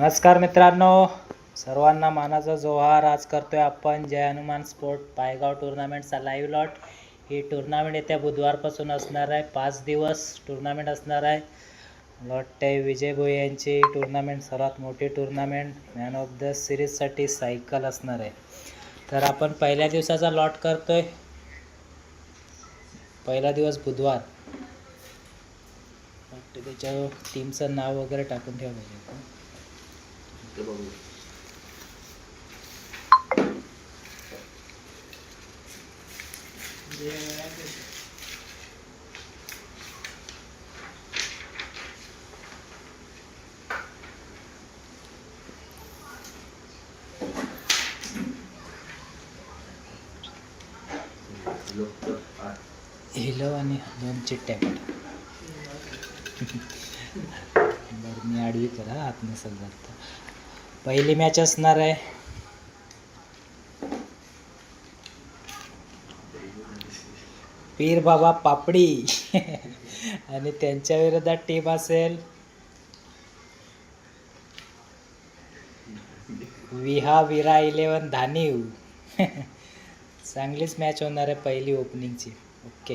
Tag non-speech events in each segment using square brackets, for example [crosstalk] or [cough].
नमस्कार मित्रांनो सर्वांना मानाचा जोहार. आज करतोय आपण जय हनुमान स्पोर्ट पायगाव टुर्नामेंटचा लाईव्ह लॉट ही टुर्नामेंट येत्या बुधवारपासून असणार आहे. पाच दिवस टुर्नामेंट असणार आहे. लॉट वाटतंय विजय भोई यांची टुर्नामेंट सर्वात मोठी टुर्नामेंट मॅन ऑफ द सिरीजसाठी सायकल असणार आहे. तर आपण पहिल्या दिवसाचा लॉट करतोय. पहिला दिवस बुधवार. त्याच्या त्याच्यावर टीमचं नाव वगैरे टाकून ठेवा. पाहिजे आपण. हिलो आणि दोन चिट्ट्या [laughs] बरं मी आडवी करा आत नसेल जात पहिली मॅच असणार आहे. पीर बाबा पापडी. [laughs] आणि त्यांच्या विरोधात टीम असेल. विहा विरा इलेवन धानीव. [laughs] चांगलीच मॅच होणार आहे पहिली ओपनिंगची ओके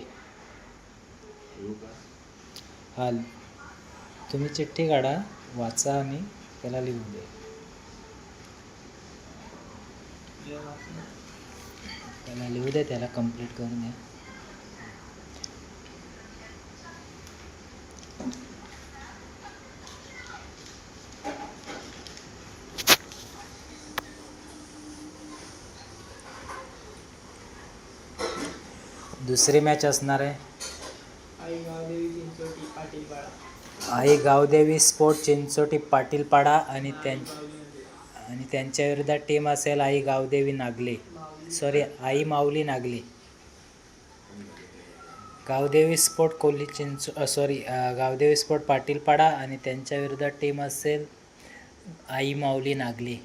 हाल. तुम्ही चिठ्ठी काढा वाचा आणि त्याला लिहून दे त्याला लिहू दे त्याला कंप्लीट करून द्या दुसरी मॅच असणार आहे. आई गावदेवी चिंचोटी पाटील पाडा आई गावदेवी स्पोर्ट चिंचोटी पाटीलपाडा आणि त्यां त्यांच्या विरोधात टीम असेल Aai Gavdevi Nagle. Sorry Aai Mauli Nagle. Gavdevi sport Kolhi Chincho sorry Gavdevi sport Patilpada आणि त्यांच्या विरोधात टीम असेल आई माऊली नागले.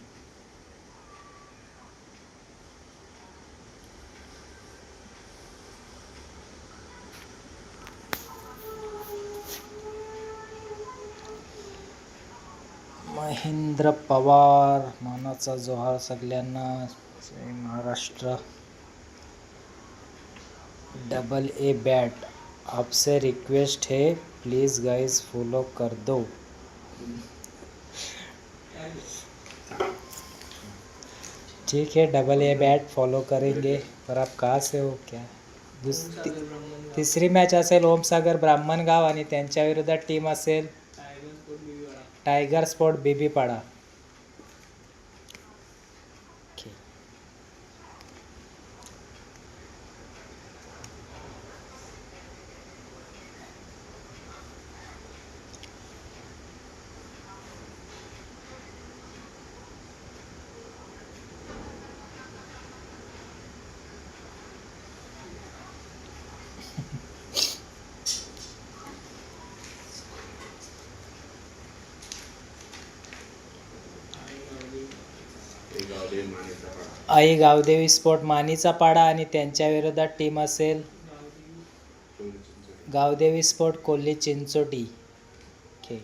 महेंद्र पवार मानाचा जोहार सगळ्यांना. महाराष्ट्र. Double A bat. आपसे रिक्वेस्ट है प्लीज़ गाइस फॉलो कर दो. ठीक है डबल ए बैट फॉलो करेंगे. पर आप कहाँ से हो क्या? दुस ती- तिसरी मॅच असेल ओमसागर ब्राह्मण गाव आणि त्यांच्या विरोधात टीम असेल. Tiger sport Bebipada okay Aai Gavdevi sport Manicha Pada आणि त्यांच्या विरोधात टीम असेल. गावदेवी स्पोर्ट कोल्ही चिंचोटी. ओके.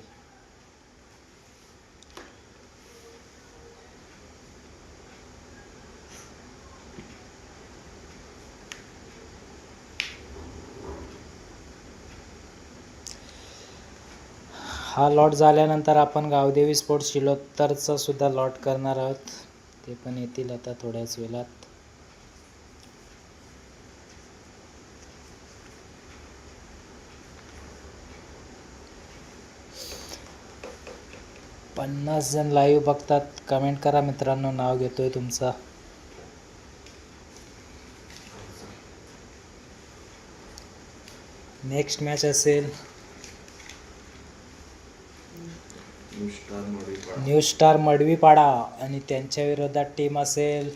हा लॉट झाल्यानंतर आपण गावदेवी स्पोर्ट शिलोत्तरचा सुद्धा लॉट करणार आहोत. ते पण येतील आता थोड्याच वेळात. पन्नास जण लाईव्ह बघतात. कमेंट करा मित्रांनो नाव घेतोय तुमचा. नेक्स्ट मॅच असेल. New star Madvipada. आणि त्यांच्या विरोधात टीम असेल.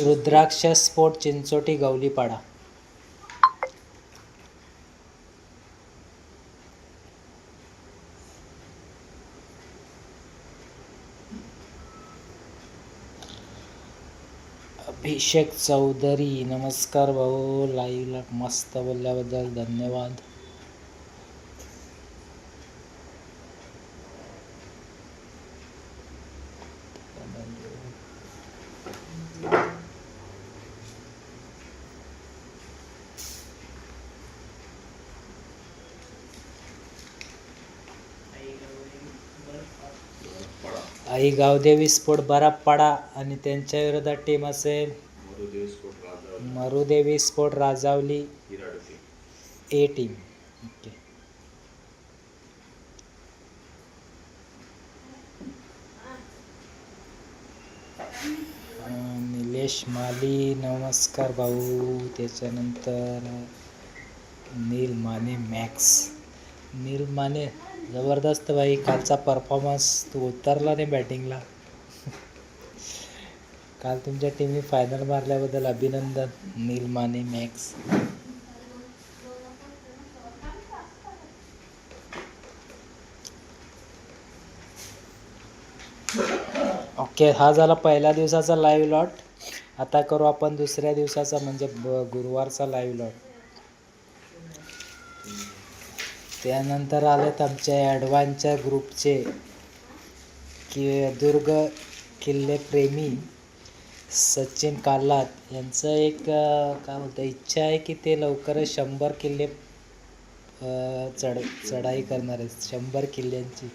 रुद्राक्ष स्पोर्ट चिंचोटी गवलीपाडा अभिषेक चौधरी नमस्कार भाऊ. लाईव्हला मस्त बोलल्याबद्दल धन्यवाद. आई गावदेवी स्पोर्ट बरापाडा आणि त्यांच्या विरोधात टीम असेल Marudevi sport Rajavali A team okay Nilesh Mali नमस्कार भाऊ. त्याच्यानंतर नील माने मॅक्स नील माने जबरदस्त भाई कालचा परफॉर्मन्स तू उतरला नाही बॅटिंगला काल तुमच्या टीमने फायनल मारल्याबद्दल अभिनंदन नील माने मॅक्स ओके हा झाला पहिल्या दिवसाचा लाईव्ह लॉट आता करू आपण दुसऱ्या दिवसाचा म्हणजे ब- गुरुवारचा लाईव्ह लॉट त्यानंतर आलेत आमच्या ॲडव्हान्सच्या ग्रुपचे कि दुर्ग किल्लेप्रेमी सचिन कालात. यांचं एक काय म्हणतं इच्छा आहे की ते लवकरच शंभर किल्ले चढ चढाई करणार आहेत. शंभर किल्ल्यांची.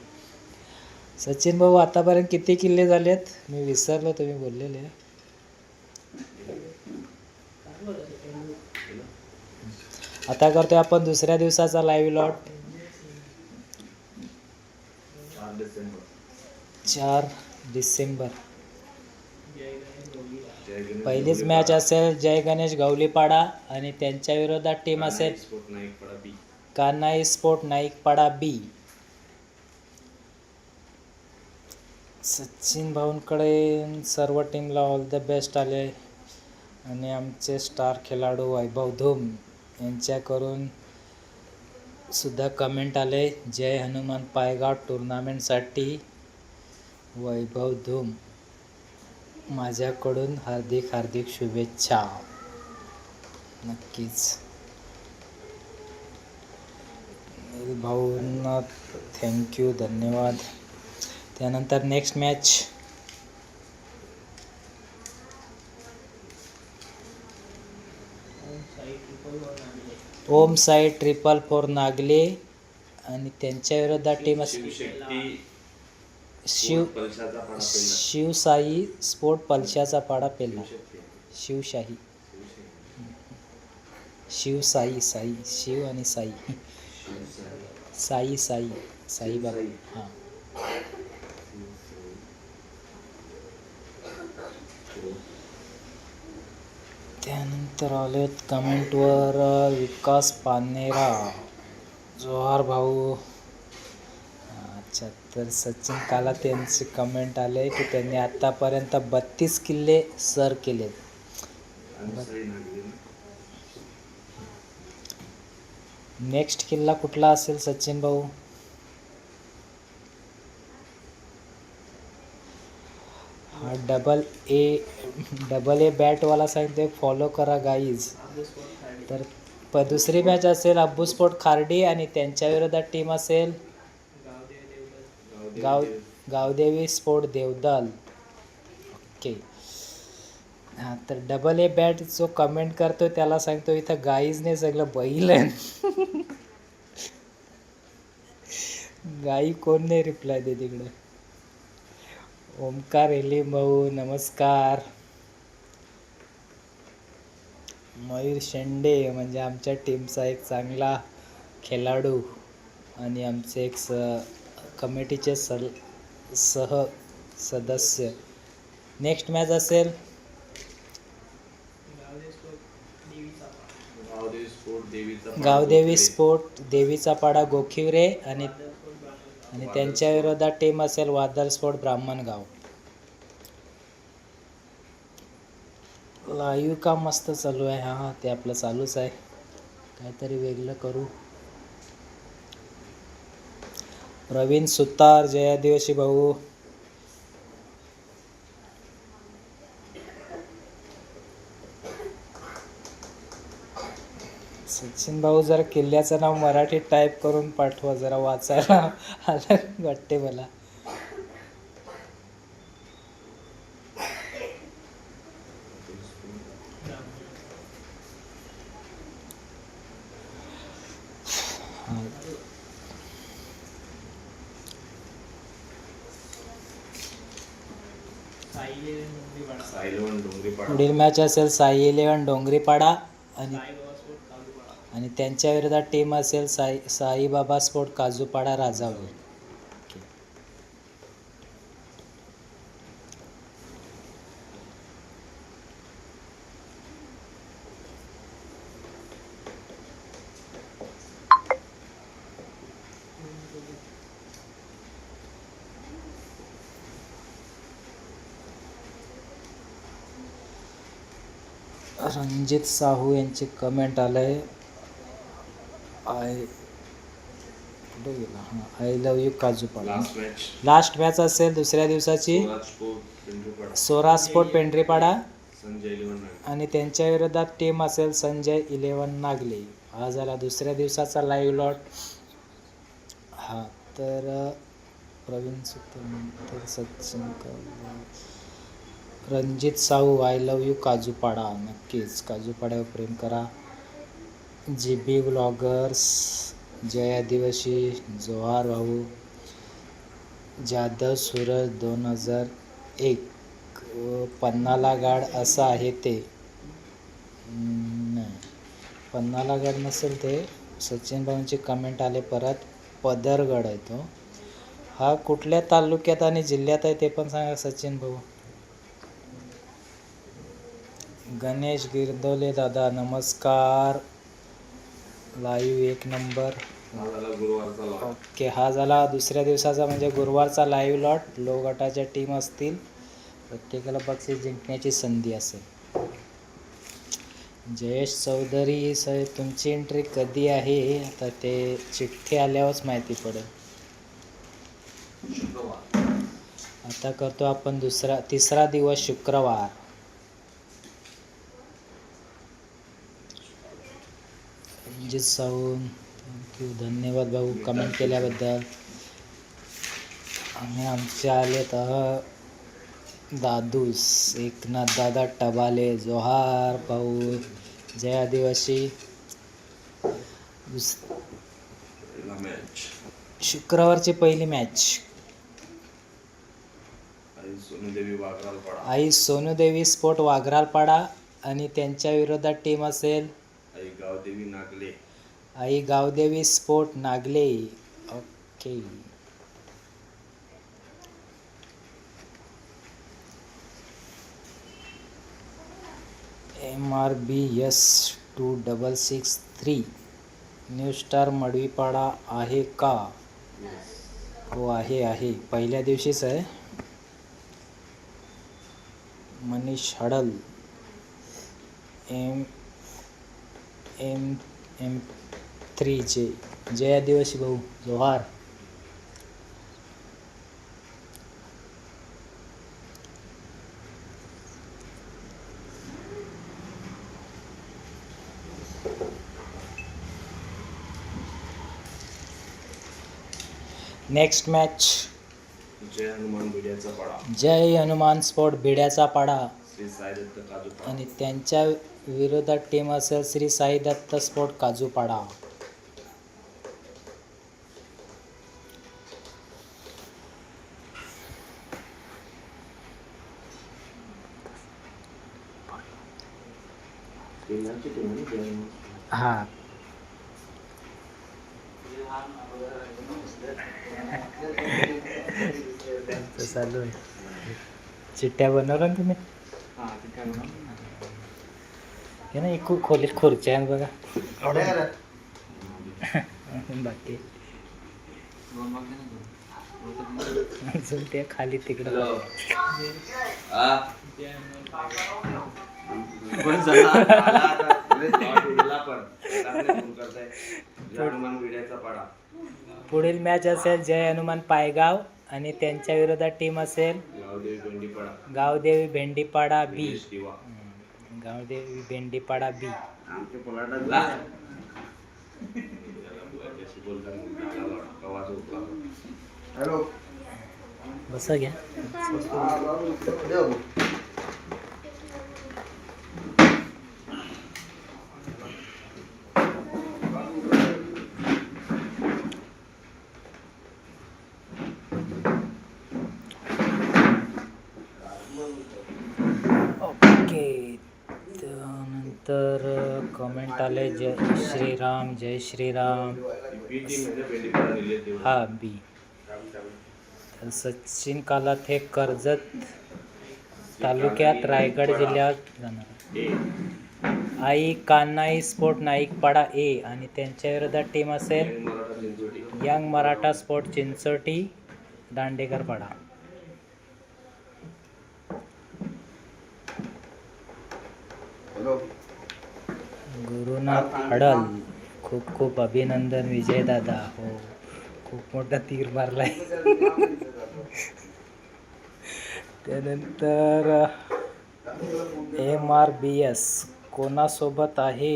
सचिन भाऊ आतापर्यंत किती किल्ले झालेत? मी विसरलो तुम्ही बोललेले आता करतोय आपण दुसऱ्या दिवसाचा लाईव्ह लॉट चार डिसेंबर. पहिलीच मॅच. असेल जय गणेश गवलीपाडा आणि त्यांच्या विरोधात टीम असेल कान्हाई स्पोर्ट नाईकपाडा बी सचिन भाऊंकडे सर्व टीमला ऑल द बेस्ट आले. आणि आमचे स्टार खेळाडू वैभव धूम यांच्याकडून सुद्धा कमेंट आले. जय हनुमान पायगाव टुर्नामेंटसाठी वैभव धूम. माझ्याकडून हार्दिक हार्दिक शुभेच्छा. नक्कीच. भाऊंना थँक्यू धन्यवाद. त्यानंतर next match Om Sai triple one आणले ओम साई ट्रिपल फोर नागले आणि त्यांच्या विरोधात टीम शिव शिवसाई स्पोर्ट पलशाचा पाडा पेला शिवशाही. शिवसाई साई शिव आणि साई. साई साई साई बाबा. साई. हां. त्यानंतर आलेत कमेंटवर विकास पानेरा जोहार भाऊ. अच्छा तर सचिन काला त्यांचे कमेंट आले की त्यांनी आत्तापर्यंत बत्तीस किल्ले सर केलेत. नेक्स्ट किल्ला कुठला असेल सचिन भाऊ? हा डबल ए डबल ए बॅटवाला सांगते फॉलो करा गाईज तर प दुसरी मॅच असेल अब्बू स्पोर्ट खार्डी आणि त्यांच्या विरोधात टीम असेल गाव गावदेवी स्पोर्ट देवदल. ओके. हां तर डबल ए बॅट जो कमेंट करतो त्याला सांगतो इथं गाईजने सगळं बैल आहे. [laughs] गाई कोण नाही रिप्लाय दे तिकडं ओमकार एली भाऊ नमस्कार. मयूर शेंडे म्हणजे आमच्या टीमचा एक चांगला खेळाडू आणि आमचे एक स कमिटीचे सल सह सदस्य. नेक्स्ट मॅच असेल? गावदेव. स्पोर्ट देवीचा पाडा गोखिवरे आणि आणि त्यांच्या विरोधात टीम असेल वादळ स्पोर्ट ब्राह्मणगाव लाईव्ह का मस्त चालू आहे? हा ते आपलं चालूच आहे. काहीतरी वेगळं करू. प्रवीण सुतार जय आदिवासी भाऊ. सचिन भाऊ जरा किल्ल्याचं नाव मराठीत टाईप करून पाठवा जरा वाचायला. आलं वाटते मला. पुढील मॅच असेल साई इलेव्हन डोंगरीपाडा आणि साई बाबा स्पोर्ट कालूपाडा आणि त्यांच्या विरोधात टीम असेल साई साईबाबा स्पोर्ट काजूपाडा राजावर रणजित साहू यांची कमेंट आलंय. आय कुठे गेला? हां I love you Kajupada last match last match असेल दुसऱ्या दिवसाची. सोरा स्पोर्ट पेंढरीपाडा संजय आणि त्यांच्या विरोधात टीम असेल संजय इलेवन नागले. हा झाला दुसऱ्या दिवसाचा लाईव्ह लॉट हा तर Praveen Sutar Sachin Ranjit Sahu I love you Kajupada. नक्कीच काजूपाड्यावर प्रेम करा. जी बी ब्लॉगर्स जय आदिवासी जोहार भाऊ जाधव सूरज दोन हजार एक. पन्नाला गाड असं आहे ते. नाही. पन्नाला गाड नसेल ते सचिन भाऊंची कमेंट आले परत पदरगड आहे तो. हा कुठल्या तालुक्यात आणि जिल्ह्यात आहे ते पण सांगा सचिन भाऊ. गणेश गिरदोले दादा नमस्कार. लाईव्ह एक नंबर ओके हा झाला दुसऱ्या दिवसाचा म्हणजे गुरुवारचा लाईव्ह लॉट लो गटाच्या टीम असतील. प्रत्येकाला बक्षीस जिंकण्याची संधी असेल. जयेश चौधरी साहेब तुमची एंट्री कधी आहे? आता ते चिठ्ठी आल्यावरच माहिती पडेल. आता करतो आपण दुसरा तिसरा दिवस शुक्रवार. रणजित साहू थँक्यू धन्यवाद भाऊ कमेंट केल्याबद्दल. आणि आमचे आले तर दादूस एकनाथ दादा टबाले जोहार भाऊ. जय आदिवासी. शुक्रवारची पहिली मॅच आई सोनूदेवी स्पोर्ट वाघरालपाडा. आणि त्यांच्या विरोधात टीम असेल Aai Gavdevi Nagle. Aai Gavdevi sport Nagle. Okay. M R B S two double six three new star Madvipada आहे का? हो आहे आहे. पहिल्या दिवशीच आहे. Manish Hadal. M M M three J जय आदिवासी भाऊ जोहार. Next match Jai Hanuman Bhidyacha Pada. जय हनुमान स्पोर्ट भिड्याचा पाडा. आणि त्यांच्या विरोधात टीम असेल श्री साई दत्त स्पोर्ट काजूपाडा. हा. [laughs] चालू आहे. चिट्ट्या बनवल्या ना तुम्ही? हे ना एक खू- खोलीत खुर्च्या आहे बघा बाकी अजून ते खाली तिकडं पुढील मॅच असेल जय हनुमान पायगाव आणि त्यांच्या विरोधात टीम असेल गावदेवी भेंडीपाडा गावदेवी भेंडीपाडा बी. दिवा. गावदेवी भेंडीपाडा बी. आमच्या पलाटात त्याच्याशी बोलताना. हॅलो. बसा घ्या ओके त्यानंतर कमेंट आले जय श्रीराम जय श्रीराम. हा बी. सचिन कालात हे कर्जत तालुक्यात रायगड जिल्ह्यात जाणार. आई कान्हाई स्पोर्ट नाईकपाडा ए आणि त्यांच्या विरोधात टीम असेल young Maratha sport Chinchoti Dandekar Pada hello. Gurunath huddle खूप खूप अभिनंदन विजय दादा. हो खूप मोठा तीर मारलाय. त्यानंतर एम आर बी एस कोणासोबत आहे?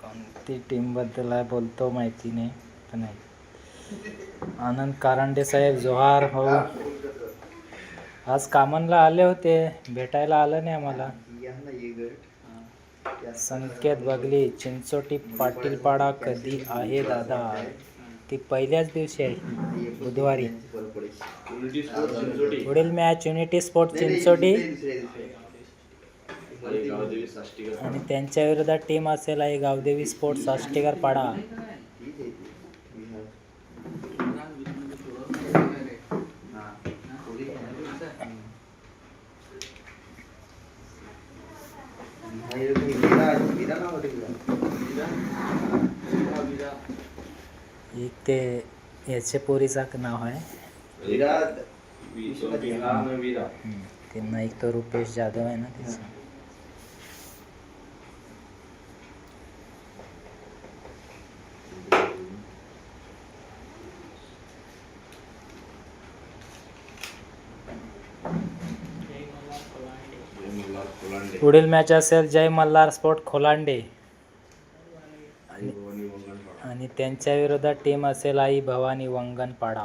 कोणती टीमबद्दल आहे बोलतो माहिती नाही पण आनंद कारंडे साहेब जोहार हो. आज कामनला आले होते भेटायला आलं नाही आम्हाला. संकेत बघली चिंचोटी पाटीलपाडा कधी आहे दादा? ती पहिल्याच दिवशी आहे बुधवारी. पुढील मॅच युनिटी स्पोर्ट चिंचोटी. आणि त्यांच्या विरोधात टीम असेल आहे गावदेवी स्पोर्ट्स साष्टेकर पाडा ते याचे पोरीचा नाव आहे तो वीरा आणि वीरा. हम्म. त्यांना एक तो रुपेश जाधव आहे ना कोलांडे. पुढील मॅच असेल जय मल्हार स्पोर्ट खोलांडे. आणि त्यांच्या विरोधात टीम असेल आई भवानी वंगणपाडा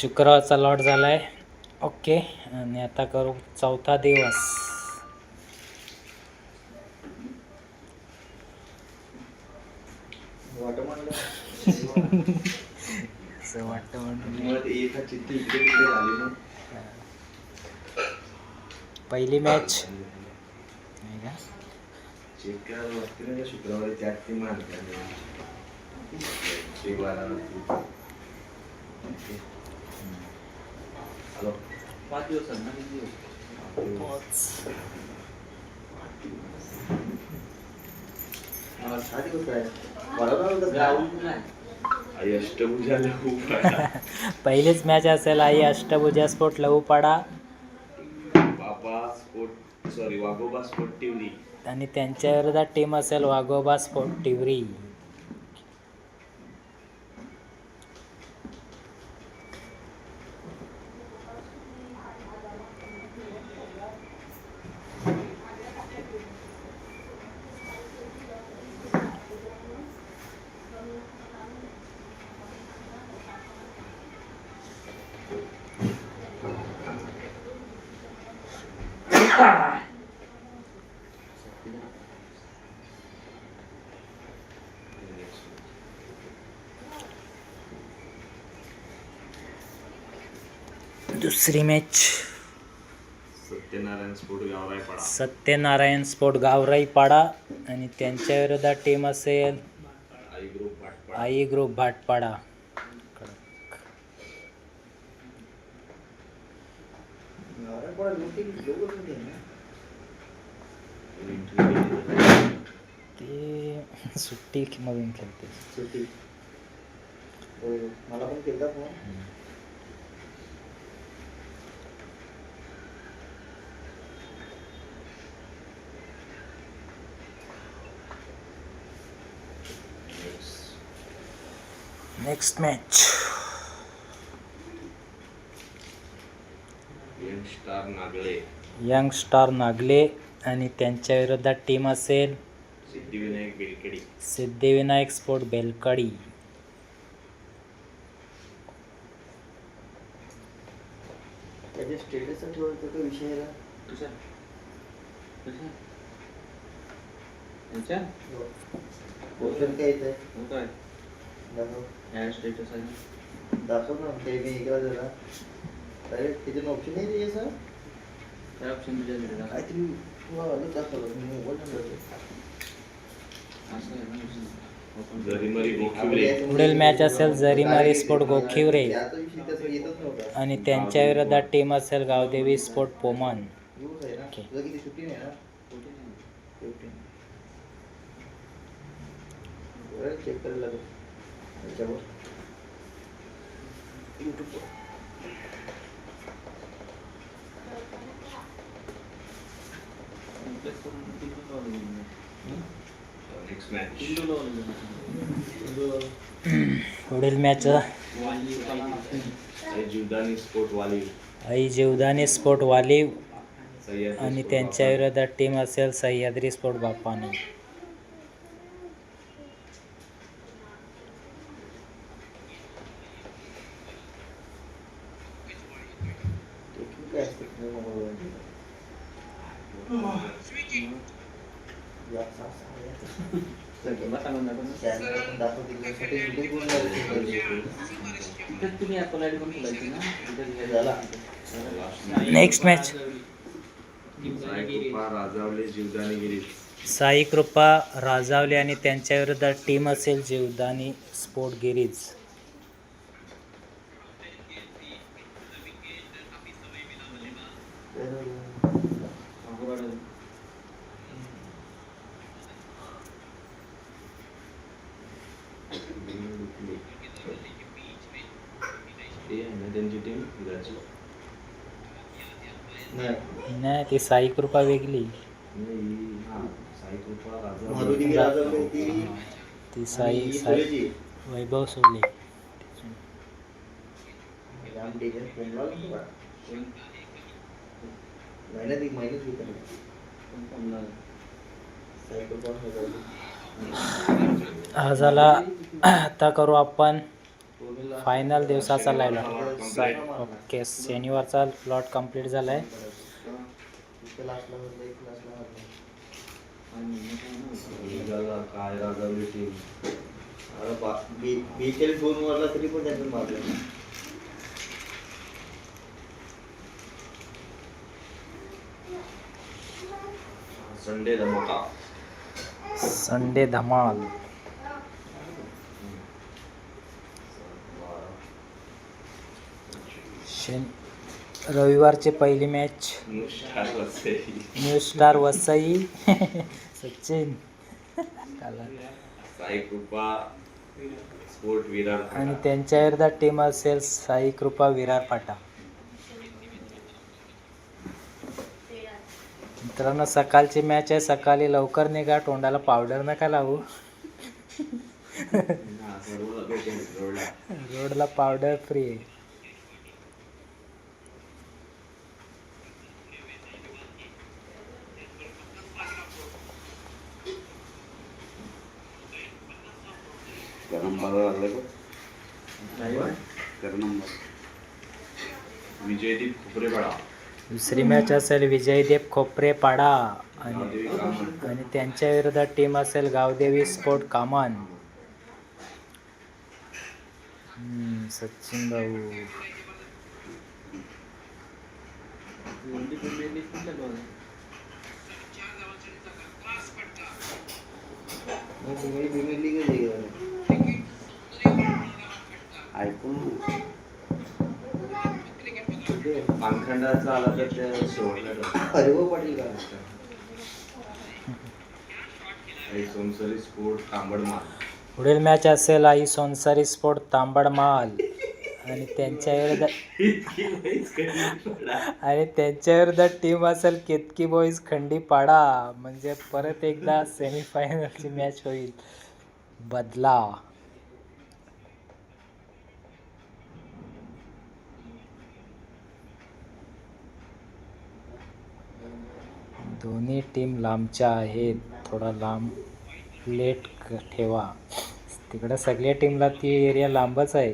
शुक्रवारचा लॉट आहे ओके आणि आता करू चौथा दिवस. असं वाटतं म्हणून. पहिली मॅच नाही का? शुक्रवारी हॅलो. अष्टभुजाला खूप आहे. [laughs] पहिलीच मॅच असेल आई Ashtabhuja sport Lahupada Baba sport sorry Waghoba sport Tivari आणि त्यांच्या विरोधात टीम असेल वाघोबा स्पोर्ट टिवरी दुसरी मॅच सत्यनारायण स्पोर्ट गावराय पाडा. सत्यनारायण स्पोर्ट गावराई पाडा आणि त्यांच्या विरोधात टीम असेल आई ग्रुप भाटपाडा. सुट्टी मधून खेळते. हो मला पण केला phone next match young star Nagle young star Nagle आणि त्यांच्या विरोधात टीम असेल सिद्धिविनायक बेलकेडी. सिद्धिविनायक स्पोर्ट बेलकडी. त्याच्या स्टेटस ठेवतो तो विषय आहे तुझ्या तुझ्या ऑप्शन काय येत आहे हो. काय दाखव. ॲड स्टेटस आहे दाखव ना ते मी इकडे जरा. अरे ऑप्शन नाही ते असं काय ऑप्शन काहीतरी तुला दाखवलं मी मोबाईल नंबर असं आहे ना option. Open. जरीमरी गोखिवरे पुढील मॅच असेल जरीमारी स्पोर्ट गोखिवरे. आणि त्यांच्या विरोधात टीम असेल गावदेवी स्पोर्ट पोमन. यूज आहे ना ओके. तुझं किती सुट्टी नाही ना कुठे नाही. फिफ्टीन चेक करायला लागेल त्याच्यावर यूट्यूबवर Replace करून तीन डोस लावले मी. नेक्स्ट मॅच तीन डोस लावले मी. पुढील मॅच वाली वाला. जीवदानी स्पोर्ट वाली आई जीवदानी स्पोर्ट वालीव सह्याद्री आणि स्पोर्ट त्यांच्या बापा. विरोधात टीम असेल Sahyadri sport बापानी next match Sai Krupa Rajavale आणि त्यांच्या विरुद्ध टीम असेल जीवदानी स्पोर्ट गिरीज अगोदर ते आहे ना त्यांची टीम विराची नाही. नाही ती साई कृपा वेगळी हा, ती ती साई साई. वैभव सोडले होतं. आजाला आता करू आपण फायनल दिवसाचा लाईव्ह ओके शनिवारचा प्लॉट कंप्लीट झाला आहे इथं लास्टला होतं, एक लास्टला होतं. विराला काय राजावली टीम अरे बा बे- बेचाळीस दोन वरला तरी पण त्यांचं मारलं संडे धमाका संडे धमाल शन रविवारची पहिली match new star Vasai Sachin. आणि त्यांच्या विरोधात टीम असेल साई कृपा विरार पाटा मित्रांनो सकाळची मॅच आहे. सकाळी लवकर निघा. तोंडाला पावडर नका लावू. [laughs] हा, सर्व भेटेल विजयदीप खुपरेपाडा दुसरी मॅच असेल विजयदेव खोपरे पाडा आणि आणि त्यांच्या विरोधात टीम असेल गावदेवी स्पोर्ट कामान. हम्म, सचिन भाऊ. प्रीमियर का? ऐकून पानखंडाचा आला तर त्या शेवटला टप्पा. अरे पाटील का सोनसरी स्पोर्ट पुढील मॅच असेल आई सोनसरी स्पोर्ट तांबड माल. आणि त्यांच्या विरुद्ध आणि त्यांच्या विरुद्ध टीम असेल केतकी बॉईज खंडीपाडा म्हणजे परत एकदा सेमीफायनलची मॅच होईल. बदला. दोन्ही टीम लांबच्या आहेत. थोडा लांब लेट ठेवा. तिकडं सगळ्या टीमला ती एरिया लांबच आहे.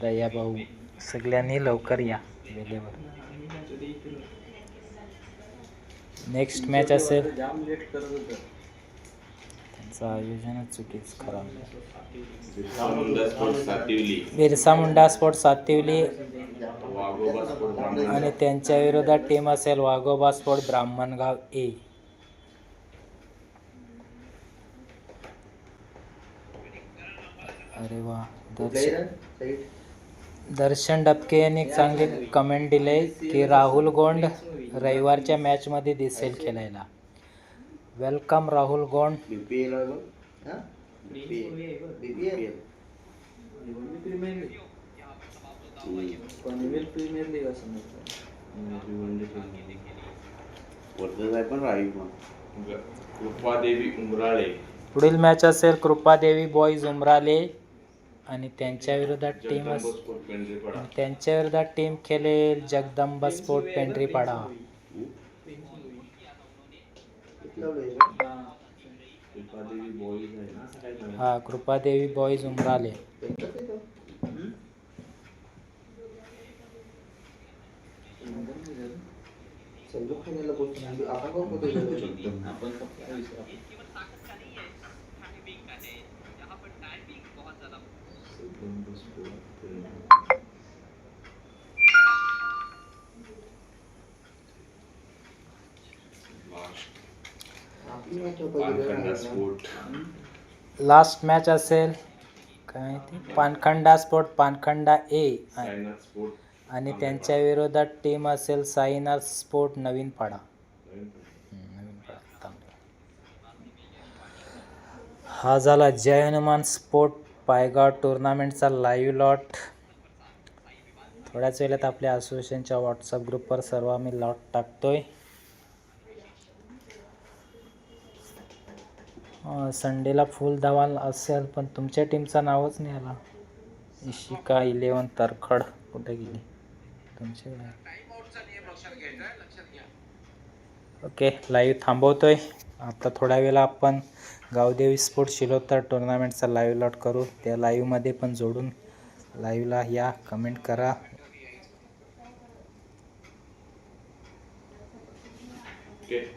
दया भाऊ सगळ्यांनी लवकर या. वेळेवर नेक्स्ट मॅच असेल. त्यांचं आयोजनच चुकीच खराब बिरसा मुंडा स्पोर्ट सातिवली. आणि त्यांच्या विरोधात टीम असेल वाघोबा स्पोर्ट ब्राह्मणगाव ए. अरे वा दर्शन डबके यांनी चांगली कमेंट दिले की राहुल गोंड रविवारच्या मॅचमध्ये दिसेल खेळायला. वेलकम राहुल गोंड बीपीएल आहे बघ BPL premier league Panvel premier league असं वरचं आहे पण राहील मग कृपादेवी उमराळे पुढील मॅच असेल कृपादेवी बॉईज उमराले आणि त्यांच्या विरोधात टीम त्यांच्या विरोधात टीम खेळेल जगदंब स्पोर्ट पेंढरीपाडा हा Krupadevi boys Umrale. Pankhanda. Sport last match असेल. काय ते? पानखंडा स्पोर्ट पानखंडा ए. स्पोर्ट आणि त्यांच्या विरोधात टीम असेल साईनाथ स्पोर्ट नवीन पाडा. हा झाला जय हनुमान स्पोर्ट पायगाव टुर्नामेंटचा लाईव्ह लॉट थोड्याच वेळात आपल्या असोसिएशनच्या व्हॉट्सअप ग्रुपवर सर्व आम्ही लॉट टाकतोय. संडेला फुल धमाल असेल पण तुमच्या टीमचं नावच नाही आला. इशिका इलेवन तरखड कुठे गेली? तुमच्या ओके लाईव्ह थांबवतोय. आता थोड्या वेळा आपण गावदेवी स्पोर्ट शिलोतर टुर्नामेंटचा लाईव्ह लॉट करू. त्या लाईव्हमध्ये पण जोडून लाईव्हला या कमेंट करा. Okay.